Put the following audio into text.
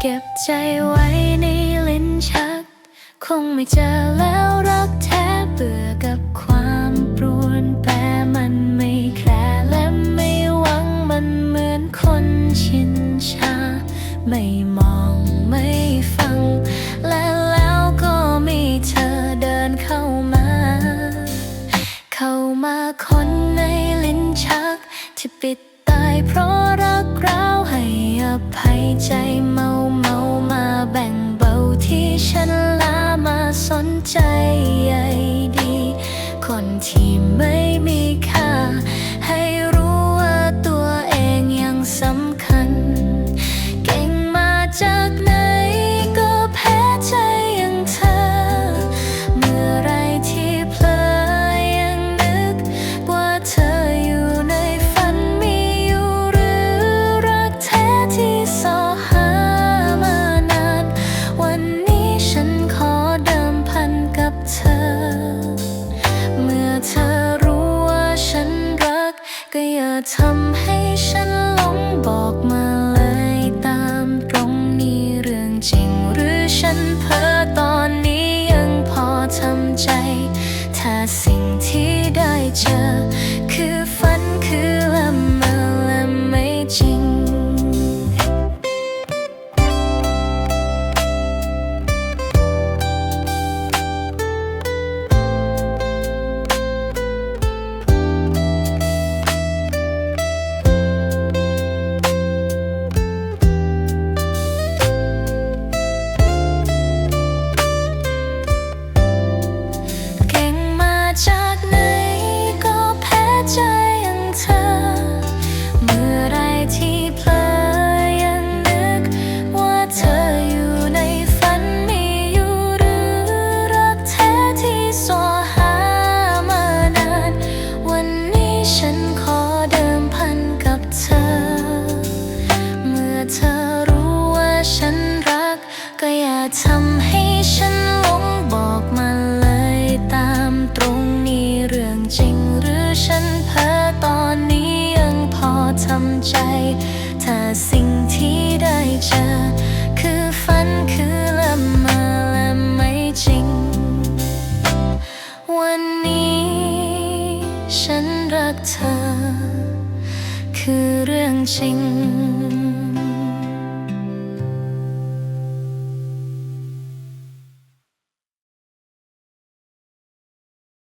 เก็บใจไว้ในลิ้นชัก คงไม่เจอแล้วรักแท้เบื่อกับความปรวนแปรมันไม่แคร์และไม่หวังมันเหมือนคนชินชา ไม่มองไม่ฟัง ปิดตายเพราะรักร้าวให้อภัยใจเมาเมามาแบ่งเบาที่ฉันลามาสนใจใยดี คนที่ไม่ ทำให้ฉันหลงบอกมาเลยตามตรงนี้เรื่องจริง หรือฉันเพ้อตอนนี้ยังพอทำใจ ถ้าสิ่งที่ได้เจอคือฝันคือำให้ฉันหลงบอกมาเลยตามตรงนี้เรื่องจริงหรือฉันเพ้อตอนนี้ยังพอทำใจ ถ้าสิ่งที่ได้เจอ คือฝันคือละเมอและไม่จริง วันนี้ฉันรักเธอ คือเรื่องจริง